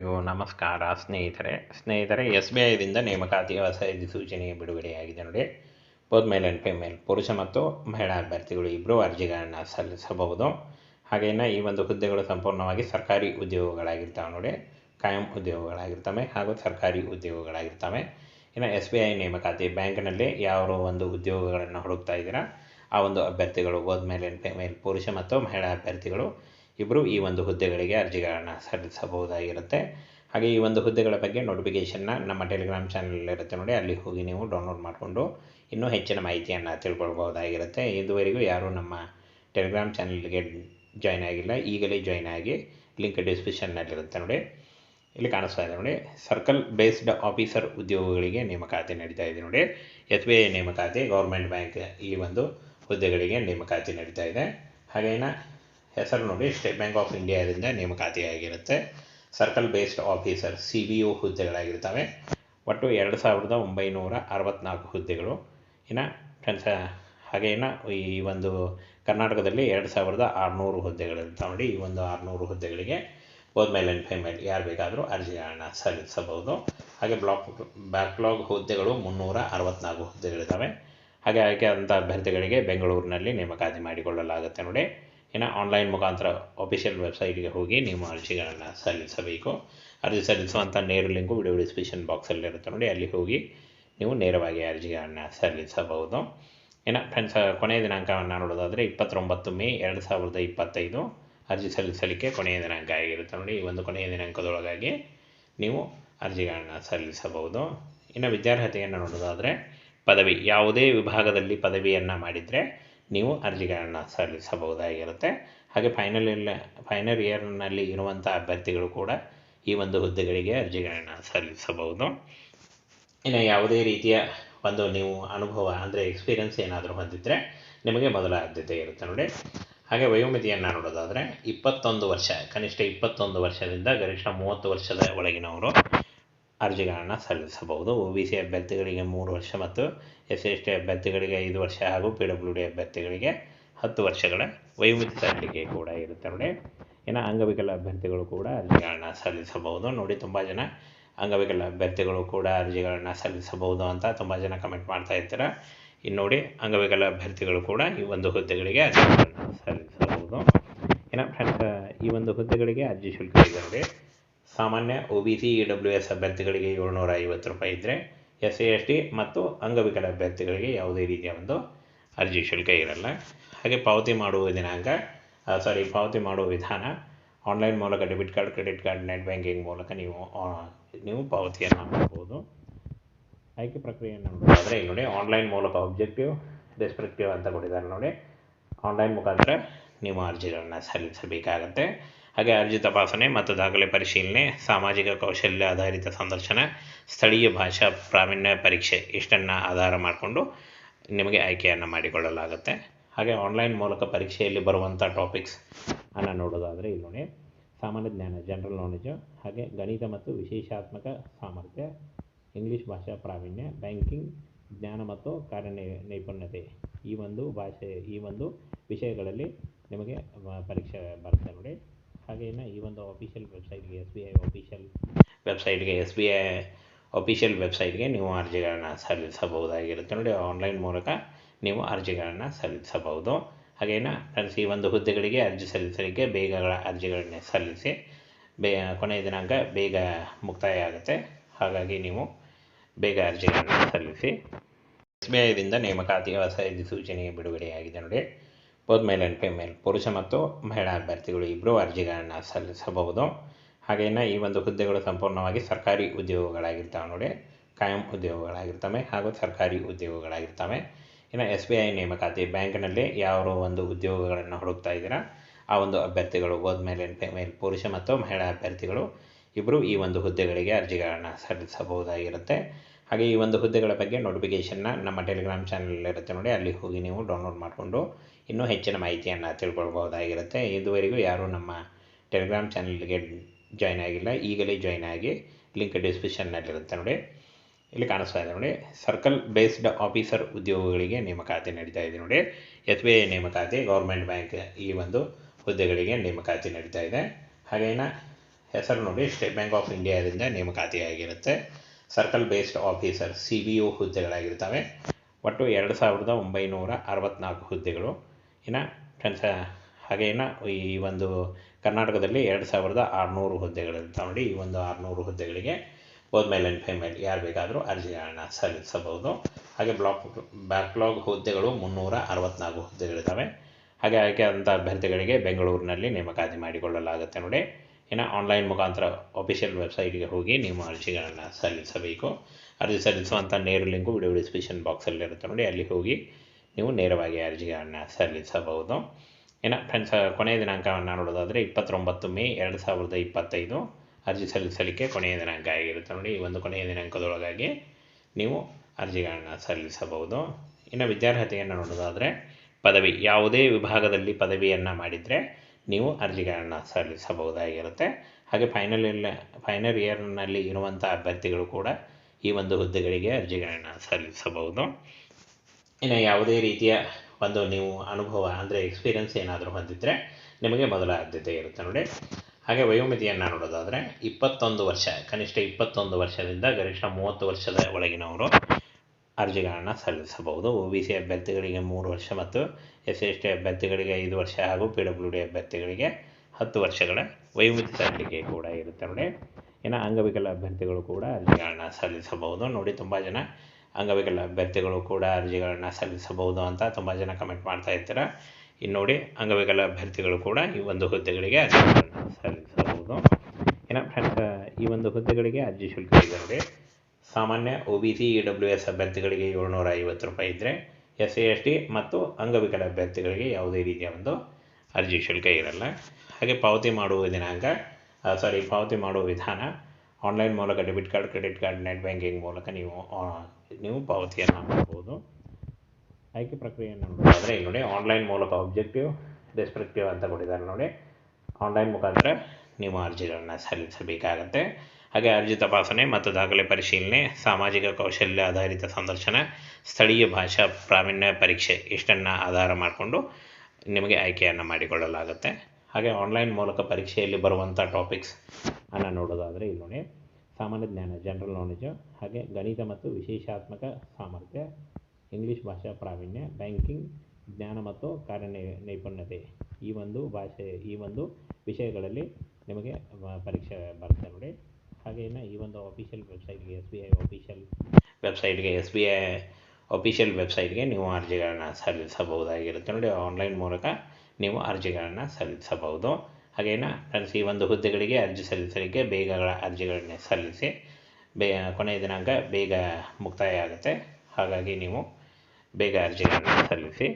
ಯೋ, ನಮಸ್ಕಾರ. ಸ್ನೇಹಿತರೆ ಸ್ನೇಹಿತರೆ, ಎಸ್ ಬಿ ಐದಿಂದ ನೇಮಕಾತಿ ಹೊಸ ಅಧಿಸೂಚನೆ ಬಿಡುಗಡೆಯಾಗಿದೆ ನೋಡಿ. ಬೋತ್ ಮೇಲ್ ಆ್ಯಂಡ್ ಫಿಮೇಲ್ ಪುರುಷ ಮತ್ತು ಮಹಿಳಾ ಅಭ್ಯರ್ಥಿಗಳು ಇಬ್ಬರು ಅರ್ಜಿಗಳನ್ನು ಸಲ್ಲಿಸಬಹುದು. ಹಾಗೆಯೇ ಈ ಒಂದು ಹುದ್ದೆಗಳು ಸಂಪೂರ್ಣವಾಗಿ ಸರ್ಕಾರಿ ಉದ್ಯೋಗಗಳಾಗಿರ್ತವೆ ನೋಡಿ. ಕಾಯಂ ಉದ್ಯೋಗಗಳಾಗಿರ್ತವೆ ಹಾಗೂ ಸರ್ಕಾರಿ ಉದ್ಯೋಗಗಳಾಗಿರ್ತವೆ. ಇನ್ನು ಎಸ್ ಬಿ ಐ ನೇಮಕಾತಿ ಬ್ಯಾಂಕ್ನಲ್ಲಿ ಯಾವ ಒಂದು ಉದ್ಯೋಗಗಳನ್ನು ಹುಡುಕ್ತಾ ಇದ್ದೀರಾ, ಆ ಒಂದು ಅಭ್ಯರ್ಥಿಗಳು ಬೋತ್ ಮೇಲ್ ಆ್ಯಂಡ್ ಫಿಮೇಲ್ ಪುರುಷ ಮತ್ತು ಮಹಿಳಾ ಅಭ್ಯರ್ಥಿಗಳು ಇಬ್ಬರು ಈ ಒಂದು ಹುದ್ದೆಗಳಿಗೆ ಅರ್ಜಿಗಳನ್ನು ಸಲ್ಲಿಸಬಹುದಾಗಿರುತ್ತೆ. ಹಾಗೆ ಈ ಒಂದು ಹುದ್ದೆಗಳ ಬಗ್ಗೆ ನೋಟಿಫಿಕೇಷನ್ನ ನಮ್ಮ ಟೆಲಿಗ್ರಾಮ್ ಚಾನಲ್ ಇರುತ್ತೆ ನೋಡಿ, ಅಲ್ಲಿ ಹೋಗಿ ನೀವು ಡೌನ್ಲೋಡ್ ಮಾಡಿಕೊಂಡು ಇನ್ನೂ ಹೆಚ್ಚಿನ ಮಾಹಿತಿಯನ್ನು ತಿಳ್ಕೊಳ್ಬಹುದಾಗಿರುತ್ತೆ. ಇದುವರೆಗೂ ಯಾರೂ ನಮ್ಮ ಟೆಲಿಗ್ರಾಮ್ ಚಾನಲ್ಗೆ ಜಾಯ್ನ್ ಆಗಿಲ್ಲ. ಈಗಲೇ ಜಾಯ್ನ್ ಆಗಿ ಲಿಂಕ್ ಡಿಸ್ಕ್ರಿಪ್ಷನ್ನಲ್ಲಿರುತ್ತೆ ನೋಡಿ. ಇಲ್ಲಿ ಕಾಣಿಸ್ತಾ ಇದೆ ನೋಡಿ ಸರ್ಕಲ್ ಬೇಸ್ಡ್ ಆಫೀಸರ್ ಉದ್ಯೋಗಗಳಿಗೆ ನೇಮಕಾತಿ ನಡೀತಾ ಇದೆ ನೋಡಿ. ಎಸ್ ಬಿ ಐ ನೇಮಕಾತಿ ಗೌರ್ಮೆಂಟ್ ಬ್ಯಾಂಕ್ ಈ ಒಂದು ಹುದ್ದೆಗಳಿಗೆ ನೇಮಕಾತಿ ನಡೀತಾ ಇದೆ. ಹಾಗೇನ ಹೆಸರು ನೋಡಿ ಸ್ಟೇಟ್ ಬ್ಯಾಂಕ್ ಆಫ್ ಇಂಡಿಯಾದಿಂದ ನೇಮಕಾತಿಯಾಗಿರುತ್ತೆ circle based officer C B O ಹುದ್ದೆಗಳಾಗಿರ್ತವೆ. ಒಟ್ಟು ಎರಡು ಸಾವಿರದ ಒಂಬೈನೂರ ಅರವತ್ತ್ನಾಲ್ಕು ಹುದ್ದೆಗಳು. ಇನ್ನು ಫ್ರೆಂಡ್ಸ್, ಹಾಗೆ ಇನ್ನು ಈ ಒಂದು ಕರ್ನಾಟಕದಲ್ಲಿ ಎರಡು ಸಾವಿರದ ಆರುನೂರು ಹುದ್ದೆಗಳಿರ್ತಾವೆ ನೋಡಿ, ಈ ಒಂದು ಆರುನೂರು ಹುದ್ದೆಗಳಿಗೆ ಹೋದ್ಮೇಲೆ ಮೇಲೆ ಫಿಮೇಲ್ ಯಾರು ಬೇಕಾದರೂ ಅರ್ಜಿಗಳನ್ನು ಸಲ್ಲಿಸಬಹುದು. ಹಾಗೆ ಬ್ಲಾಕ್ ಬ್ಯಾಕ್ಲಾಗ್ ಹುದ್ದೆಗಳು ಮುನ್ನೂರ ಅರವತ್ತ್ನಾಲ್ಕು ಹುದ್ದೆಗಳಿದ್ದಾವೆ. ಹಾಗೆ ಆಯ್ಕೆ ಅಂತ ಅಭ್ಯರ್ಥಿಗಳಿಗೆ ಬೆಂಗಳೂರಿನಲ್ಲಿ ನೇಮಕಾತಿ ಮಾಡಿಕೊಳ್ಳಲಾಗುತ್ತೆ ನೋಡಿ. ಇನ್ನು ಆನ್ಲೈನ್ ಮುಖಾಂತರ ಅಫಿಷಿಯಲ್ ವೆಬ್ಸೈಟ್ಗೆ ಹೋಗಿ ನಿಮ್ಮ ಅರ್ಜಿಗಳನ್ನು ಸಲ್ಲಿಸಬೇಕು. ಅರ್ಜಿ ಸಲ್ಲಿಸುವಂಥ ನೇರ ಲಿಂಕು ವಿಡಿಯೋ ಡಿಸ್ಕ್ರಿಪ್ಷನ್ ಬಾಕ್ಸಲ್ಲಿರುತ್ತೆ ನೋಡಿ, ಅಲ್ಲಿ ಹೋಗಿ ನೀವು ನೇರವಾಗಿ ಅರ್ಜಿಗಳನ್ನು ಸಲ್ಲಿಸಬಹುದು. ಇನ್ನು ಫ್ರೆಂಡ್ಸ್ ಕೊನೆಯ ದಿನಾಂಕವನ್ನು ನೋಡೋದಾದರೆ ಇಪ್ಪತ್ತೊಂಬತ್ತು ಮೇ ಎರಡು ಸಾವಿರದ ಇಪ್ಪತ್ತೈದು ಅರ್ಜಿ ಸಲ್ಲಿಸಲಿಕ್ಕೆ ಕೊನೆಯ ದಿನಾಂಕ ಆಗಿರುತ್ತೆ ನೋಡಿ, ಈ ಒಂದು ಕೊನೆಯ ದಿನಾಂಕದೊಳಗಾಗಿ ನೀವು ಅರ್ಜಿಗಳನ್ನು ಸಲ್ಲಿಸಬಹುದು. ಇನ್ನು ವಿದ್ಯಾರ್ಹತೆಯನ್ನು ನೋಡೋದಾದರೆ ಪದವಿ, ಯಾವುದೇ ವಿಭಾಗದಲ್ಲಿ ಪದವಿಯನ್ನು ಮಾಡಿದರೆ ನೀವು ಅರ್ಜಿಗಳನ್ನು ಸಲ್ಲಿಸಬಹುದಾಗಿರುತ್ತೆ. ಹಾಗೆ ಫೈನಲ್ ಇಲ್ಲ ಫೈನಲ್ ಇಯರ್ನಲ್ಲಿ ಇರುವಂಥ ಅಭ್ಯರ್ಥಿಗಳು ಕೂಡ ಈ ಒಂದು ಹುದ್ದೆಗಳಿಗೆ ಅರ್ಜಿಗಳನ್ನು ಸಲ್ಲಿಸಬಹುದು. ಇನ್ನು ಯಾವುದೇ ರೀತಿಯ ಒಂದು ನೀವು ಅನುಭವ ಅಂದರೆ ಎಕ್ಸ್ಪೀರಿಯನ್ಸ್ ಏನಾದರೂ ಹೊಂದಿದ್ದರೆ ನಿಮಗೆ ಮೊದಲ ಆದ್ಯತೆ ಇರುತ್ತೆ ನೋಡಿ. ಹಾಗೆ ವಯೋಮಿತಿಯನ್ನು ನೋಡೋದಾದರೆ ಇಪ್ಪತ್ತೊಂದು ವರ್ಷ, ಕನಿಷ್ಠ ಇಪ್ಪತ್ತೊಂದು ವರ್ಷದಿಂದ ಗರಿಷ್ಠ ಮೂವತ್ತು ವರ್ಷದ ಒಳಗಿನವರು ಅರ್ಜಿಗಳನ್ನು ಸಲ್ಲಿಸಬಹುದು. ಒ ಬಿ ಸಿ ಅಭ್ಯರ್ಥಿಗಳಿಗೆ ಮೂರು ವರ್ಷ ಮತ್ತು ಎಸ್ ಸಿ ಎಸ್ ಟಿ ಅಭ್ಯರ್ಥಿಗಳಿಗೆ ಐದು ವರ್ಷ ಹಾಗೂ ಪಿ ಡಬ್ಲ್ಯೂ ಡಿ ಅಭ್ಯರ್ಥಿಗಳಿಗೆ ಹತ್ತು ವರ್ಷಗಳ ವಯೋಮಿತಿ ಸಲ್ಲಿಕೆ ಕೂಡ ಇರುತ್ತೆ ನೋಡಿ. ಇನ್ನು ಅಂಗವಿಕಲ ಅಭ್ಯರ್ಥಿಗಳು ಕೂಡ ಅರ್ಜಿಗಳನ್ನು ಸಲ್ಲಿಸಬಹುದು. ನೋಡಿ, ತುಂಬ ಜನ ಅಂಗವಿಕಲ ಅಭ್ಯರ್ಥಿಗಳು ಕೂಡ ಅರ್ಜಿಗಳನ್ನು ಸಲ್ಲಿಸಬಹುದು ಅಂತ ತುಂಬ ಜನ ಕಮೆಂಟ್ ಮಾಡ್ತಾ ಇರ್ತೀರ. ಇನ್ನು ನೋಡಿ, ಅಂಗವಿಕಲ ಅಭ್ಯರ್ಥಿಗಳು ಕೂಡ ಈ ಒಂದು ಹುದ್ದೆಗಳಿಗೆ ಅರ್ಜಿಗಳನ್ನು ಸಲ್ಲಿಸಬಹುದು. ಇನ್ನು ಫ್ರೆಂಡ್ಸ್ ಈ ಒಂದು ಹುದ್ದೆಗಳಿಗೆ ಅರ್ಜಿ ಶುಲ್ಕ ಇದೆ ನೋಡಿ. ಸಾಮಾನ್ಯ O B C E W S ಅಭ್ಯರ್ಥಿಗಳಿಗೆ ಏಳ್ನೂರ ಐವತ್ತು ರೂಪಾಯಿ ಇದ್ದರೆ ಎಸ್ ಸಿ ಎಸ್ ಟಿ ಮತ್ತು ಅಂಗವಿಕಲ ಅಭ್ಯರ್ಥಿಗಳಿಗೆ ಯಾವುದೇ ರೀತಿಯ ಒಂದು ಅರ್ಜಿ ಶುಲ್ಕ ಇರಲ್ಲ. ಹಾಗೆ ಪಾವತಿ ಮಾಡುವ ದಿನಾಂಕ ಸಾರಿ ಪಾವತಿ ಮಾಡುವ ವಿಧಾನ ಆನ್ಲೈನ್ ಮೂಲಕ debit card credit card net banking ಮೂಲಕ ನೀವು ನೀವು ಪಾವತಿಯನ್ನು ಮಾಡ್ಬೋದು. ಆಯ್ಕೆ ಪ್ರಕ್ರಿಯೆಯನ್ನು ನೋಡೋದಾದರೆ ಇಲ್ಲಿ ನೋಡಿ ಆನ್ಲೈನ್ ಮೂಲಕ ಒಬ್ಜೆಕ್ಟಿವ್ ರೆಸ್ಪೆಕ್ಟಿವ್ ಅಂತ ಕೊಟ್ಟಿದ್ದಾರೆ ನೋಡಿ. ಆನ್ಲೈನ್ ಮುಖಾಂತರ ನೀವು ಅರ್ಜಿಗಳನ್ನು ಸಲ್ಲಿಸಬೇಕಾಗತ್ತೆ. ಹಾಗೆ ಅರ್ಜಿ ತಪಾಸಣೆ ಮತ್ತು ದಾಖಲೆ ಪರಿಶೀಲನೆ, ಸಾಮಾಜಿಕ ಕೌಶಲ್ಯ ಆಧಾರಿತ ಸಂದರ್ಶನ, ಸ್ಥಳೀಯ ಭಾಷಾ ಪ್ರಾವೀಣ್ಯ ಪರೀಕ್ಷೆ ಇಷ್ಟನ್ನು ಆಧಾರ ಮಾಡಿಕೊಂಡು ನಿಮಗೆ ಆಯ್ಕೆಯನ್ನು ಮಾಡಿಕೊಳ್ಳಲಾಗುತ್ತೆ. ಹಾಗೆ ಆನ್ಲೈನ್ ಮೂಲಕ ಪರೀಕ್ಷೆಯಲ್ಲಿ ಬರುವಂಥ ಟಾಪಿಕ್ಸ್ ಅನ್ನು ನೋಡೋದಾದರೆ ಇಲ್ಲಿ ನೋಡಿ. ಸಾಮಾನ್ಯ ಜ್ಞಾನ ಜನರಲ್ ನಾಲೆಜು ಹಾಗೆ ಗಣಿತ ಮತ್ತು ವಿಶೇಷಾತ್ಮಕ ಸಾಮರ್ಥ್ಯ ಇಂಗ್ಲೀಷ್ ಭಾಷಾ ಪ್ರಾವೀಣ್ಯ ಬ್ಯಾಂಕಿಂಗ್ ಜ್ಞಾನ ಮತ್ತು ಕಾರ್ಯ ನೈಪುಣ್ಯತೆ ಈ ಒಂದು ಭಾಷೆ, ಈ ಒಂದು ವಿಷಯಗಳಲ್ಲಿ ನಿಮಗೆ ಪರೀಕ್ಷೆ ಬರುತ್ತೆ ನೋಡಿ. ಹಾಗೆ ಇನ್ನು ಈ ಒಂದು ಅಫಿಷಿಯಲ್ ವೆಬ್ಸೈಟ್ಗೆ ಎಸ್ ಬಿ ಐ ಅಫಿಷಿಯಲ್ ವೆಬ್ಸೈಟ್ಗೆ ಎಸ್ ಬಿ ಐ ಅಫಿಷಿಯಲ್ ವೆಬ್ಸೈಟ್ಗೆ ನೀವು ಅರ್ಜಿಗಳನ್ನು ಸಲ್ಲಿಸಬಹುದಾಗಿರುತ್ತೆ. ನೋಡಿ ಆನ್ಲೈನ್ ಮೂಲಕ ನೀವು ಅರ್ಜಿಗಳನ್ನು ಸಲ್ಲಿಸಬಹುದು. ಹಾಗೇನ ಫ್ರೆಂಡ್ಸ್ ಈ ಒಂದು ಹುದ್ದೆಗಳಿಗೆ ಅರ್ಜಿ ಸಲ್ಲಿಸಲಿಕ್ಕೆ ಬೇಗಗಳ ಅರ್ಜಿಗಳನ್ನೇ ಸಲ್ಲಿಸಿ, ಬೇ, ಕೊನೆಯ ದಿನಾಂಕ ಬೇಗ ಮುಕ್ತಾಯ ಆಗುತ್ತೆ. ಹಾಗಾಗಿ ನೀವು ಬೇಗ ಅರ್ಜಿಗಳನ್ನು ಸಲ್ಲಿಸಿ. ಎಸ್ ಬಿ ಐದಿಂದ ನೇಮಕಾತಿ ಹೊಸ ಅಧಿಸೂಚನೆ ಬಿಡುಗಡೆಯಾಗಿದೆ. ನೋಡಿ ಬೋತ್ ಮೇಲ್ ಆ್ಯಂಡ್ ಫಿಮೇಲ್. ಪುರುಷ ಮತ್ತು ಮಹಿಳಾ ಅಭ್ಯರ್ಥಿಗಳು ಇಬ್ಬರು ಅರ್ಜಿಗಳನ್ನು ಸಲ್ಲಿಸಬಹುದು. ಹಾಗೆಯೇ ಈ ಒಂದು ಹುದ್ದೆಗಳು ಸಂಪೂರ್ಣವಾಗಿ ಸರ್ಕಾರಿ ಉದ್ಯೋಗಗಳಾಗಿರ್ತಾವೆ ನೋಡಿ. ಕಾಯಂ ಉದ್ಯೋಗಗಳಾಗಿರ್ತವೆ ಹಾಗೂ ಸರ್ಕಾರಿ ಉದ್ಯೋಗಗಳಾಗಿರ್ತವೆ. ಇನ್ನು ಎಸ್ ಬಿ ಐ ನೇಮಕಾತಿ ಬ್ಯಾಂಕ್ನಲ್ಲಿ ಯಾವ ಒಂದು ಉದ್ಯೋಗಗಳನ್ನು ಹುಡುಕ್ತಾ ಇದ್ದೀರಾ, ಆ ಒಂದು ಅಭ್ಯರ್ಥಿಗಳು ಬೋತ್ ಮೇಲ್ ಆ್ಯಂಡ್ ಫಿಮೇಲ್, ಪುರುಷ ಮತ್ತು ಮಹಿಳಾ ಅಭ್ಯರ್ಥಿಗಳು ಇಬ್ಬರು ಈ ಒಂದು ಹುದ್ದೆಗಳಿಗೆ ಅರ್ಜಿಗಳನ್ನು ಸಲ್ಲಿಸಬಹುದಾಗಿರುತ್ತೆ. ಹಾಗೆ ಈ ಒಂದು ಹುದ್ದೆಗಳ ಬಗ್ಗೆ ನೋಟಿಫಿಕೇಷನ್ನ ನಮ್ಮ ಟೆಲಿಗ್ರಾಮ್ ಚಾನಲ್ ಇರುತ್ತೆ ನೋಡಿ, ಅಲ್ಲಿ ಹೋಗಿ ನೀವು ಡೌನ್ಲೋಡ್ ಮಾಡಿಕೊಂಡು ಇನ್ನೂ ಹೆಚ್ಚಿನ ಮಾಹಿತಿಯನ್ನು ತಿಳ್ಕೊಳ್ಬೋದಾಗಿರುತ್ತೆ ಇದುವರೆಗೂ ಯಾರೂ ನಮ್ಮ ಟೆಲಿಗ್ರಾಮ್ ಚಾನಲ್ಗೆ ಜಾಯ್ನ್ ಆಗಿಲ್ಲ. ಈಗಲೇ ಜಾಯ್ನ್ ಆಗಿ ಲಿಂಕ್ ಡಿಸ್ಕ್ರಿಪ್ಷನ್ನಲ್ಲಿರುತ್ತೆ ನೋಡಿ. ಇಲ್ಲಿ ಕಾಣಿಸ್ತಾ ಇದೆ ನೋಡಿ ಸರ್ಕಲ್ ಬೇಸ್ಡ್ ಆಫೀಸರ್ ಉದ್ಯೋಗಗಳಿಗೆ ನೇಮಕಾತಿ ನಡೀತಾ ಇದೆ ನೋಡಿ. ಎಸ್ ಬಿ ಐ ನೇಮಕಾತಿ ಗೌರ್ಮೆಂಟ್ ಬ್ಯಾಂಕ್ ಈ ಒಂದು ಹುದ್ದೆಗಳಿಗೆ ನೇಮಕಾತಿ ನಡೀತಾ ಇದೆ. ಹಾಗೇನ ಹೆಸರು ನೋಡಿ ಸ್ಟೇಟ್ ಬ್ಯಾಂಕ್ ಆಫ್ ಇಂಡಿಯಾದಿಂದ ನೇಮಕಾತಿಯಾಗಿರುತ್ತೆ. Circle based officer C B O ಹುದ್ದೆಗಳಾಗಿರ್ತವೆ ಒಟ್ಟು ಎರಡು ಸಾವಿರದ ಒಂಬೈನೂರ ಅರವತ್ತ್ನಾಲ್ಕು ಹುದ್ದೆಗಳು. ಇನ್ನು ಫ್ರೆಂಡ್ಸ್ ಹಾಗೆ ಈ ಒಂದು ಕರ್ನಾಟಕದಲ್ಲಿ ಎರಡು ಸಾವಿರದ ಆರುನೂರು ಹುದ್ದೆಗಳಿರ್ತಾವೆ ನೋಡಿ, ಈ ಒಂದು ಆರುನೂರು ಹುದ್ದೆಗಳಿಗೆ ಬೋತ್ ಮೇಲ್ ಆ್ಯಂಡ್ ಫೈಮೇಲ್ ಯಾರು ಬೇಕಾದರೂ ಅರ್ಜಿಗಳನ್ನು ಸಲ್ಲಿಸಬಹುದು. ಹಾಗೆ ಬ್ಲಾಕ್ ಬ್ಯಾಕ್ಲಾಗ್ ಹುದ್ದೆಗಳು ಮುನ್ನೂರ ಅರವತ್ತ್ನಾಲ್ಕು ಹುದ್ದೆಗಳಿದ್ದಾವೆ. ಹಾಗೆ ಆಯ್ಕೆ ಆದಂಥ ಅಭ್ಯರ್ಥಿಗಳಿಗೆ ಬೆಂಗಳೂರಿನಲ್ಲಿ ನೇಮಕಾತಿ ಮಾಡಿಕೊಳ್ಳಲಾಗುತ್ತೆ ನೋಡಿ. ಇನ್ನು ಆನ್ಲೈನ್ ಮುಖಾಂತರ ಅಫಿಷಿಯಲ್ ವೆಬ್ಸೈಟ್ಗೆ ಹೋಗಿ ನೀವು ಅರ್ಜಿಗಳನ್ನು ಸಲ್ಲಿಸಬೇಕು. ಅರ್ಜಿ ಸಲ್ಲಿಸುವಂಥ ನೇರ ಲಿಂಕು ವಿಡಿಯೋ ಡಿಸ್ಕ್ರಿಪ್ಷನ್ ಬಾಕ್ಸಲ್ಲಿರುತ್ತೆ ನೋಡಿ, ಅಲ್ಲಿ ಹೋಗಿ ನೀವು ನೇರವಾಗಿ ಅರ್ಜಿಗಳನ್ನು ಸಲ್ಲಿಸಬಹುದು. ಇನ್ನು ಫ್ರೆಂಡ್ಸ್ ಕೊನೆಯ ದಿನಾಂಕವನ್ನು ನೋಡೋದಾದರೆ ಇಪ್ಪತ್ತೊಂಬತ್ತು ಮೇ ಎರಡು ಸಾವಿರದ ಇಪ್ಪತ್ತೈದು. ಅರ್ಜಿ ಸಲ್ಲಿಸಲಿಕ್ಕೆ ಕೊನೆಯ ದಿನಾಂಕ ಆಗಿರುತ್ತೆ ನೋಡಿ, ಈ ಒಂದು ಕೊನೆಯ ದಿನಾಂಕದೊಳಗಾಗಿ ನೀವು ಅರ್ಜಿಗಳನ್ನು ಸಲ್ಲಿಸಬಹುದು. ಇನ್ನು ವಿದ್ಯಾರ್ಹತೆಯನ್ನು ನೋಡೋದಾದರೆ ಪದವಿ, ಯಾವುದೇ ವಿಭಾಗದಲ್ಲಿ ಪದವಿಯನ್ನು ಮಾಡಿದರೆ ನೀವು ಅರ್ಜಿಗಳನ್ನು ಸಲ್ಲಿಸಬಹುದಾಗಿರುತ್ತೆ. ಹಾಗೆ ಫೈನಲ್ ಇಲ್ಲ ಫೈನಲ್ ಇಯರ್ನಲ್ಲಿ ಇರುವಂಥ ಅಭ್ಯರ್ಥಿಗಳು ಕೂಡ ಈ ಒಂದು ಹುದ್ದೆಗಳಿಗೆ ಅರ್ಜಿಗಳನ್ನು ಸಲ್ಲಿಸಬಹುದು. ಇನ್ನು ಯಾವುದೇ ರೀತಿಯ ಒಂದು ನೀವು ಅನುಭವ ಅಂದರೆ ಎಕ್ಸ್ಪೀರಿಯನ್ಸ್ ಏನಾದರೂ ಹೊಂದಿದ್ದರೆ ನಿಮಗೆ ಮೊದಲ ಆದ್ಯತೆ ಇರುತ್ತೆ ನೋಡಿ. ಹಾಗೆ ವಯೋಮಿತಿಯನ್ನು ನೋಡೋದಾದರೆ ಇಪ್ಪತ್ತೊಂದು ವರ್ಷ, ಕನಿಷ್ಠ ಇಪ್ಪತ್ತೊಂದು ವರ್ಷದಿಂದ ಗರಿಷ್ಠ ಮೂವತ್ತು ವರ್ಷದ ಒಳಗಿನವರು ಅರ್ಜಿಗಳನ್ನು ಸಲ್ಲಿಸಬಹುದು. ಒ ಬಿ ಸಿ ಅಭ್ಯರ್ಥಿಗಳಿಗೆ ಮೂರು ವರ್ಷ ಮತ್ತು ಎಸ್ ಎಸ್ ಟಿ ಅಭ್ಯರ್ಥಿಗಳಿಗೆ ಐದು ವರ್ಷ ಹಾಗೂ ಪಿ ಡಬ್ಲ್ಯೂ ಡಿ ಅಭ್ಯರ್ಥಿಗಳಿಗೆ ಹತ್ತು ವರ್ಷಗಳ ವಯೋಮಿತಿ ಸಲ್ಲಿಕೆ ಕೂಡ ಇರುತ್ತೆ ನೋಡಿ. ಇನ್ನು ಅಂಗವಿಕಲ ಅಭ್ಯರ್ಥಿಗಳು ಕೂಡ ಅರ್ಜಿಗಳನ್ನು ಸಲ್ಲಿಸಬಹುದು. ನೋಡಿ, ತುಂಬ ಜನ ಅಂಗವಿಕಲ ಅಭ್ಯರ್ಥಿಗಳು ಕೂಡ ಅರ್ಜಿಗಳನ್ನು ಸಲ್ಲಿಸಬಹುದು ಅಂತ ತುಂಬ ಜನ ಕಮೆಂಟ್ ಮಾಡ್ತಾ ಇರ್ತೀರ. ಇನ್ನು ನೋಡಿ, ಅಂಗವಿಕಲ ಅಭ್ಯರ್ಥಿಗಳು ಕೂಡ ಈ ಒಂದು ಹುದ್ದೆಗಳಿಗೆ ಅರ್ಜಿಗಳನ್ನು ಸಲ್ಲಿಸಬಹುದು. ಇನ್ನು ಫ್ರೆಂಡ್ಸ್ ಈ ಒಂದು ಹುದ್ದೆಗಳಿಗೆ ಅರ್ಜಿ ಶುಲ್ಕ ಇದೆ ನೋಡಿ. ಸಾಮಾನ್ಯ O B C E W S ಅಭ್ಯರ್ಥಿಗಳಿಗೆ ಏಳ್ನೂರ ಐವತ್ತು ರೂಪಾಯಿ ಇದ್ದರೆ ಎಸ್ ಸಿ ಎಸ್ ಟಿ ಮತ್ತು ಅಂಗವಿಕಲ ಅಭ್ಯರ್ಥಿಗಳಿಗೆ ಯಾವುದೇ ರೀತಿಯ ಒಂದು ಅರ್ಜಿ ಶುಲ್ಕ ಇರಲ್ಲ. ಹಾಗೆ ಪಾವತಿ ಮಾಡುವ ದಿನಾಂಕ ಸಾರಿ ಪಾವತಿ ಮಾಡುವ ವಿಧಾನ ಆನ್ಲೈನ್ ಮೂಲಕ debit card credit card net banking ಮೂಲಕ ನೀವು ನೀವು ಪಾವತಿಯನ್ನು ಮಾಡ್ಬೋದು. ಆಯ್ಕೆ ಪ್ರಕ್ರಿಯೆಯನ್ನು ನೋಡೋದಾದರೆ ಇಲ್ಲಿ ನೋಡಿ ಆನ್ಲೈನ್ ಮೂಲಕ ಆಬ್ಜೆಕ್ಟಿವ್ ರೆಸ್ಪೆಕ್ಟಿವ್ ಅಂತ ಕೊಟ್ಟಿದ್ದಾರೆ ನೋಡಿ. ಆನ್ಲೈನ್ ಮುಖಾಂತರ ನೀವು ಅರ್ಜಿಗಳನ್ನು ಸಲ್ಲಿಸಬೇಕಾಗತ್ತೆ. ಹಾಗೆ ಅರ್ಜಿ ತಪಾಸಣೆ ಮತ್ತು ದಾಖಲೆ ಪರಿಶೀಲನೆ, ಸಾಮಾಜಿಕ ಕೌಶಲ್ಯ ಆಧಾರಿತ ಸಂದರ್ಶನ, ಸ್ಥಳೀಯ ಭಾಷಾ ಪ್ರಾವೀಣ್ಯ ಪರೀಕ್ಷೆ ಇಷ್ಟನ್ನು ಆಧಾರ ಮಾಡಿಕೊಂಡು ನಿಮಗೆ ಆಯ್ಕೆಯನ್ನು ಮಾಡಿಕೊಳ್ಳಲಾಗುತ್ತೆ. ಹಾಗೆ ಆನ್ಲೈನ್ ಮೂಲಕ ಪರೀಕ್ಷೆಯಲ್ಲಿ ಬರುವಂಥ ಟಾಪಿಕ್ಸ್ ಅನ್ನು ನೋಡೋದಾದರೆ ಇಲ್ಲಿ ನೋಡಿ. ಸಾಮಾನ್ಯ ಜ್ಞಾನ ಜನರಲ್ ನಾಲೆಜು ಹಾಗೆ ಗಣಿತ ಮತ್ತು ವಿಶೇಷಾತ್ಮಕ ಸಾಮರ್ಥ್ಯ ಇಂಗ್ಲೀಷ್ ಭಾಷಾ ಪ್ರಾವೀಣ್ಯ ಬ್ಯಾಂಕಿಂಗ್ ಜ್ಞಾನ ಮತ್ತು ಕಾರ್ಯನೈ ನೈಪುಣ್ಯತೆ ಈ ಒಂದು ಭಾಷೆ, ಈ ಒಂದು ವಿಷಯಗಳಲ್ಲಿ ನಿಮಗೆ ಪರೀಕ್ಷೆ ಬರುತ್ತೆ ನೋಡಿ. ಹಾಗೆ ಇನ್ನು ಈ ಒಂದು ಅಫಿಷಿಯಲ್ ವೆಬ್ಸೈಟ್ಗೆ ಎಸ್ ಬಿ ಐ ಅಫಿಷಿಯಲ್ ವೆಬ್ಸೈಟ್ಗೆ ಎಸ್ ಬಿ ಐ ಅಫಿಷಿಯಲ್ ವೆಬ್ಸೈಟ್ಗೆ ನೀವು ಅರ್ಜಿಗಳನ್ನು ಸಲ್ಲಿಸಬಹುದಾಗಿರುತ್ತೆ. ನೋಡಿ ಆನ್ಲೈನ್ ಮೂಲಕ ನೀವು ಅರ್ಜಿಗಳನ್ನು ಸಲ್ಲಿಸಬಹುದು. ಹಾಗೇನ ಫ್ರೆಂಡ್ಸ್ ಈ ಒಂದು ಹುದ್ದೆಗಳಿಗೆ ಅರ್ಜಿ ಸಲ್ಲಿಸಲಿಕ್ಕೆ ಬೇಗ ಅರ್ಜಿಗಳನ್ನೇ ಸಲ್ಲಿಸಿ, ಬೇ, ಕೊನೆಯ ದಿನಾಂಕ ಬೇಗ ಮುಕ್ತಾಯ ಆಗುತ್ತೆ. ಹಾಗಾಗಿ ನೀವು ಬೇಗ ಅರ್ಜಿಗಳನ್ನು ಸಲ್ಲಿಸಿ.